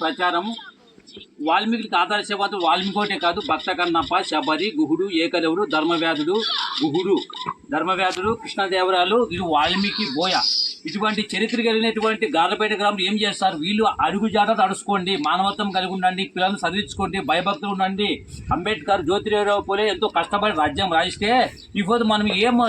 ప్రచారం. వాల్మీకి ఆదర్శవాదు వాల్మీకోటే కాదు భక్త కన్నప్ప శబరి గుహుడు ఏకదేవుడు ధర్మవ్యాధుడు గుహుడు. ధర్మవ్యాధుడు కృష్ణదేవరాలు ఇది వాల్మీకి బోయ. ఇటువంటి చరిత్ర కలిగినటువంటి గార్లపేట గ్రామం ఏం చేస్తారు? వీళ్ళు అడుగుజాట తడుచుకోండి మానవత్వం కలిగి ఉండండి పిల్లల్ని చదివించుకోండి భయభక్తులు ఉండండి. అంబేద్కర్ జ్యోతిరావు పోలే ఎంతో కష్టపడి రాజ్యం రాయిస్తే ఇప్పుడు మనం ఏం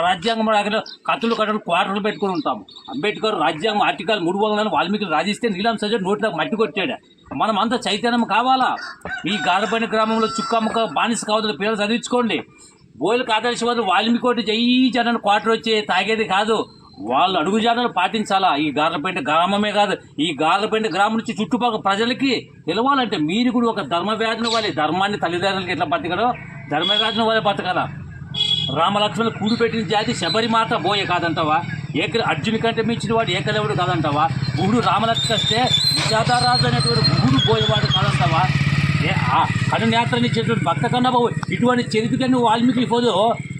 రాజ్యాంగం దగ్గర కత్తులు కట్టలు క్వార్టర్లు పెట్టుకుని ఉంటాము. అంబేద్కర్ రాజ్యాంగం ఆర్టికల్ మూడు వందల వాల్మీకి రాజిస్తే నీలం సజ్జ నోట్లో మట్టి కొట్టాడు. మనం అంత చైతన్యం కావాలా? ఈ గారపైన గ్రామంలో చుక్కమ్మక బానిస కావద్దు పిల్లలు చదివించుకోండి. బోయిలకు వాల్మీకి వాల్మీకోటి జై జనని క్వార్టర్ వచ్చి తాగేది కాదు. వాళ్ళు అడుగుజాడలు పాటించాలా? ఈ గార్లపేట గ్రామమే కాదు ఈ గార్లపేట గ్రామం నుంచి చుట్టుపక్కల ప్రజలకి తెలవాలంటే మీరు కూడా ఒక ధర్మవ్యాధిని వాళ్ళ ధర్మాన్ని తల్లిదండ్రులకి ఎట్లా బతకడో? ధర్మవ్యాధిని వాళ్ళే బతకాలా? రామలక్ష్మణులు కూడు పెట్టిన జాతి శబరిమాత బోయ కాదంటావా? ఏక అర్జుని కంటే మించిన వాడు ఏకలవుడు కాదంటావా? గుహుడు రామలక్ష్మి వస్తే విషాదరాజు అనేటువంటి గుహుడు పోయేవాడు కాదంటావా? ఏ ఆ కనునేత్రనిచ్చేటువంటి భక్త కన్నా బాబు ఇటువంటి చరిత్రని వాల్మీకి పోదు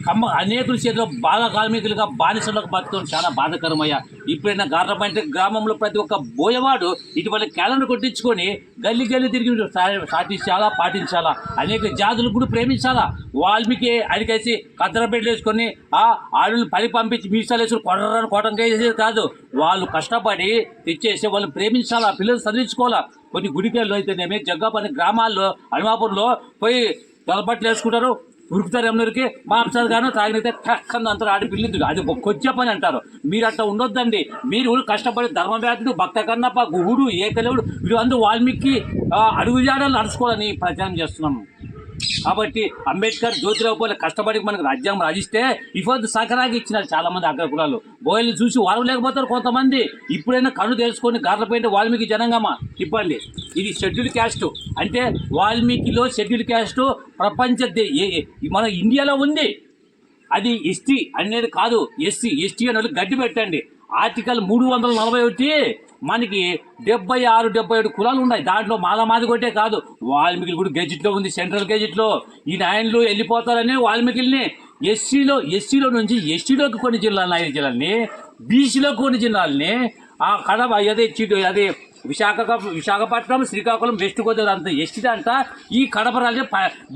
కమ్మ అనేకుల చేతిలో బాధ కార్మికులుగా బానిసలకు బతకడం చాలా బాధకరమయ్యా. ఇప్పుడైనా గార్రపంట గ్రామంలో ప్రతి ఒక్క బోయవాడు ఇటువంటి క్యాలెండర్ కొట్టించుకొని గల్లి గల్లి తిరిగి సా- సాటించాలా పాటించాలా? అనేక జాతులు కూడా ప్రేమించాలా? వాల్మీకి అడిగేసి కద్దరపెట్లు వేసుకొని ఆ ఆడులు పని పంపించి మీసాలు వేసుకుని కొడరని కొట్టం వేసేది కాదు. వాళ్ళు కష్టపడి తెచ్చేసి వాళ్ళు ప్రేమించాలా పిల్లలు చదివించుకోవాలా కొన్ని గుడికెళ్ళు అయితేనేమి జగ్గాపని గ్రామాల్లో హనుమాపురంలో పోయి తలబట్టలు వేసుకుంటారు. ఉరుకుతారు ఎవరికి మాంసాలు గాను తాగినైతే టక్కన అంతా ఆడి పిల్లింది అది ఒక కొచ్చే పని అంటారు. మీరు అట్లా ఉండొద్దండి. మీరు కష్టపడి ధర్మవ్యాధుడు భక్త కన్నప్ప గుహుడు ఏకలేవుడు వీళ్ళందరూ వాల్మీకి అడుగుజాడలు నడుచుకోవాలని ప్రచారం చేస్తున్నాము కాబట్టి అంబేద్కర్ జ్యోతిరావు పోలే కష్టపడి మనకు రాజ్యాంగం రాజిస్తే ఇఫోద్ సకరాగా ఇచ్చినారు చాలామంది అగ్రకులాలు. అగ్ర బోయలు చూసి వారు లేకపోతారు కొంతమంది. ఇప్పుడైనా కళ్ళు తెలుసుకొని గార్లపేట వాల్మీకి జనంగమా? ఇప్పండి ఇది షెడ్యూల్ క్యాస్ట్ అంటే వాల్మీకిలో షెడ్యూల్ క్యాస్ట్ ప్రపంచ దే- మన ఇండియాలో ఉంది. అది ఎస్టీ అనేది కాదు. ఎస్సీ ఎస్టీ అనేది గడ్డి పెట్టండి. ఆర్టికల్ మూడు వందల నలభై ఒకటి మనకి డెబ్బై ఆరు డెబ్బై ఏడు కులాలు ఉన్నాయి. దాంట్లో మాల మాది కొట్టే కాదు. వాల్మీకి కూడా గెజిట్లో ఉంది సెంట్రల్ గెజిట్లో ఈ నాయన్లు వెళ్ళిపోతారని వాల్మీకిల్ని. ఎస్సీలో ఎస్సీలో నుంచి ఎస్టీలోకి కొన్ని జిల్లాలని ఐదు జిల్లాలని బీసీలో కొన్ని జిల్లాలని ఆ కడప అదే చీటు అదే విశాఖ విశాఖపట్నం శ్రీకాకుళం వెస్ట్ గోదావరి అంత ఎస్టీ అంట ఈ కడప రాజు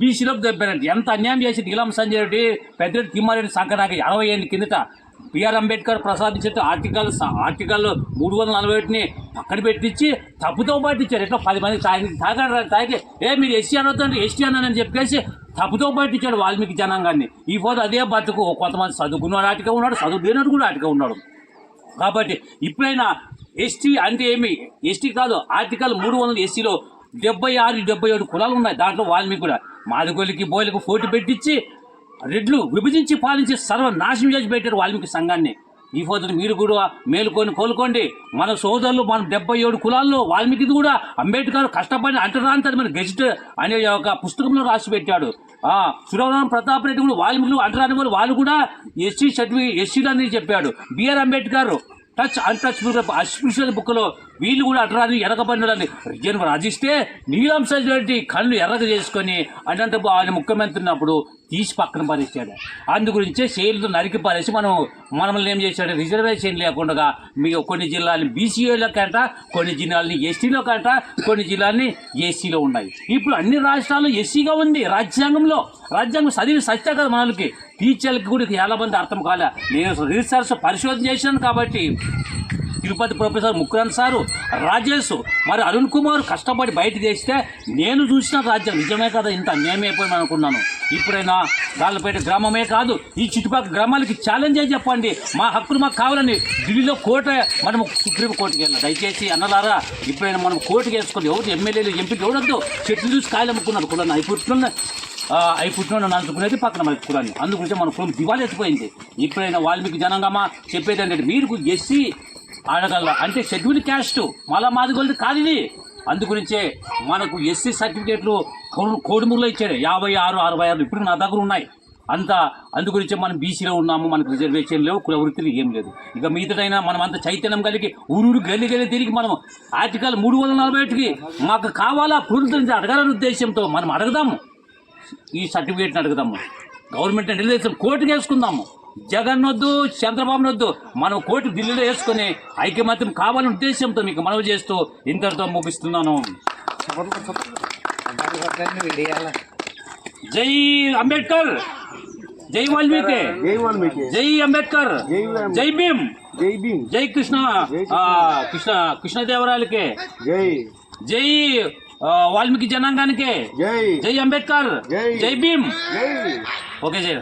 బీసీలోకి దెబ్బనండి ఎంత అన్యాయం చేసి నీలం సంజయ్ రెడ్డి పెద్ద తిమ్మారెడ్డి సంకనాకి అరవై ఏళ్ళ కిందట బిఆర్ అంబేద్కర్ ప్రసాదించిన ఆర్టికల్ ఆర్టికల్ మూడు వందల నలభై ఒకటిని పక్కన పెట్టించి తప్పుతో పట్టించారు ఎట్లా పది మంది తాగి తాగాడు తాగి ఏ మీరు ఎస్సీ అనొద్దండి ఎస్టీ అన్నానని చెప్పేసి తప్పుతో పట్టించాడు వాల్మీకి జనాంగాన్ని. ఈ పోతే అదే బతుకు కొంతమంది చదువుకున్నవాడు ఆటిగా ఉన్నాడు చదువు లేనట్టు కూడా ఆటిగా ఉన్నాడు. కాబట్టి ఇప్పుడైనా ఎస్టీ అంటే ఏమి? ఎస్టీ కాదు ఆర్టికల్ మూడు వందల ఎస్సీలో డెబ్బై ఆరు డెబ్బై ఏడు కులాలు ఉన్నాయి దాంట్లో వాల్మీకి కూడా. మాదిగోలికి బోయలకు పోటీ పెట్టించి రెడ్లు విభజించి పాలించి సర్వనాశనం చేసి పెట్టారు వాల్మీకి సంఘాన్ని. ఈ పోతుంది మీరు కూడా మేలుకొని కోలుకోండి. మన సోదరులు మన డెబ్బై ఏడు కులాల్లో వాల్మీకిది కూడా అంబేద్కర్ కష్టపడి అంటరాంతరి మన గెజిట్ అనే ఒక పుస్తకంలో రాసి పెట్టాడు. ఆ సురవరం ప్రతాప్ రెడ్డి కూడా వాల్మీకులు అంటరాని వాళ్ళు వాళ్ళు కూడా ఎస్సీ సర్టిఫికేట్ ఎస్సీలు అని చెప్పాడు. బిఆర్ అంబేద్కర్ టచ్ అన్టచబుల్ అస్పృశ్యత బుక్లో వీళ్ళు కూడా అటరాని ఎరగబడినని రిజన్ రాజిస్తే నీలం రెడ్డి కళ్ళు ఎర్రగ చేసుకొని అంటే ఆయన ముఖ్యమంత్రి ఉన్నప్పుడు తీసి పక్కన పారేసాడు అందు గురించే షేర్లు నరికి పారేసి మనం మనల్ని ఏం చేశాడు? రిజర్వేషన్ లేకుండా మీ కొన్ని జిల్లాలని బీసీఏలో కంట కొన్ని జిల్లాలని ఎస్టీలో కంట కొన్ని జిల్లాలని ఎస్సీలో ఉన్నాయి. ఇప్పుడు అన్ని రాష్ట్రాలు ఎస్సీగా ఉంది రాజ్యాంగంలో. రాజ్యాంగం చదివి సత్య కదా మనకి టీచర్లకి కూడా చాలా మంది అర్థం కాలే. నేను రీసెర్చ్ పరిశోధన చేశాను కాబట్టి తిరుపతి ప్రొఫెసర్ ముకురన్ సారు రాజేష్ మరి అరుణ్ కుమార్ కష్టపడి బయట చేస్తే నేను చూసిన రాజ్యం నిజమే కదా ఇంత అన్యాయం అయిపోయింది అనుకున్నాను. ఇప్పుడైనా గాలపేట గ్రామమే కాదు ఈ చుట్టుపక్కల గ్రామాలకి ఛాలెంజ్ అయి చెప్పండి. మా హక్కులు మాకు కావాలని ఢిల్లీలో కోట మనం సుప్రీం కోర్టుకి వెళ్ళాం దయచేసి అన్నలారా ఇప్పుడైనా మనం కోర్టుకి వేసుకోండి ఎవరు ఎమ్మెల్యేలు ఎంపీలు ఎవరొద్దు చెట్లు చూసి కాయలు అమ్ముకున్నారు. కులాన్ని అవి అనుకునేది అవి పుట్టిన నలుచుకునేది పక్కన మనకి కులాన్ని. అందుగురించి మన కులం దివాళీ ఎత్తిపోయింది. ఇప్పుడైనా వాల్మీకి జనంగామా చెప్పేది అంటే మీరు ఎస్సీ అడగల అంటే షెడ్యూల్ క్యాస్ట్ మళ్ళా మాదిగోళ్ళది కాదు ఇది. అందుగురించే మనకు ఎస్సీ సర్టిఫికేట్లు కోడుమూరులో ఇచ్చాడు. యాభై ఆరు అరవై ఆరు ఇప్పుడు నా దగ్గర ఉన్నాయి. అంత అందుగురించే మనం బీసీలో ఉన్నాము మనకు రిజర్వేషన్ లేవు కుల వృత్తులు ఏం లేదు. ఇక మిగతాడైనా మనం అంత చైతన్యం కలిగి ఊరు గల్లి గల్లి తిరిగి మనం ఆర్టికల్ మూడు వందల నలభై ఒకటికి మాకు కావాలా పూర్తి అడగాలనే ఉద్దేశంతో మనం అడగదాము. ఈ సర్టిఫికేట్ని అడుగుదాము. గవర్నమెంట్ తెలుగుదేశం కోర్టుకు వేసుకుందాము జగన్ వద్దు చంద్రబాబు వద్దు మనం కోటి ఢిల్లీలో వేసుకొని ఐక్యమత్యం కావాలనే ఉద్దేశంతో మీకు మనవి చేస్తూ ఇంతటితో ముగిస్తున్నాను. జై అంబేద్కర్! జై వాల్మీకి! జై వాల్మీకి! జై అంబేద్కర్! జై భీమ్! జై భీమ్! జై కృష్ణ! కృష్ణ. కృష్ణదేవరాయలకి! జై! జై వాల్మీకి జనాంగానికి! జై! జై అంబేద్కర్! జై. భీమ్! ఓకే జై.